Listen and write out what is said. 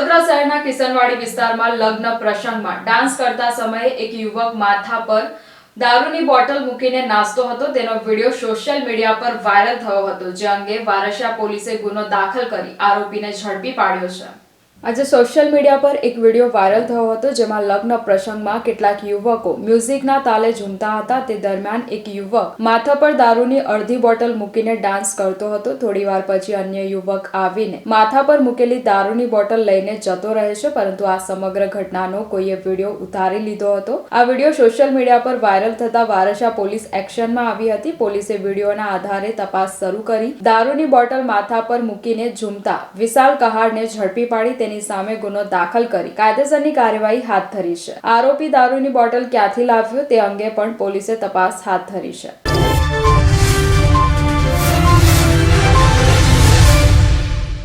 વડોદરા શહેરના કિશનવાડી વિસ્તારમાં લગ્ન પ્રસંગમાં ડાન્સ કરતા સમયે એક યુવક માથા પર દારૂની બોટલ મૂકીને નાસ્તો હતો. તેનો વીડિયો સોશિયલ મીડિયા પર વાયરલ થયો હતો, જે અંગે વારસિયા પોલીસે ગુનો દાખલ કરી આરોપીને ઝડપી પાડ્યો છે. આજે સોશિયલ મીડિયા પર એક વીડિયો વાયરલ થયો હતો જેમાં લગ્ન પ્રસંગમાં કેટલાક યુવકો મ્યુઝિકના તાલે ઝૂમતા હતા. તે દરમિયાન એક યુવક માથા પર દારૂની અડધી બોટલ મૂકીને ડાન્સ કરતો હતો. થોડી વાર પછી અન્ય યુવક આવીને માથા પર મૂકેલી દારૂની બોટલ લઈને જતો રહે છે, પરંતુ આ સમગ્ર ઘટનાનો કોઈએ વીડિયો ઉતારી લીધો હતો. આ વીડિયો સોશિયલ મીડિયા પર વાયરલ થતા વારસા પોલીસ એક્શનમાં આવી હતી. પોલીસે વિડીયોના આધારે તપાસ શરૂ કરી દારૂની બોટલ માથા પર મૂકીને ઝૂમતા વિશાલ કહાડને ઝડપી પાડી. તેની સામે ગુનો દાખલ કરી કાયદેસરની કાર્યવાહી હાથ ધરી છે. આરોપી દારૂની બોટલ ક્યાંથી લાવ્યો તે અંગે પણ પોલીસે તપાસ હાથ ધરી છે.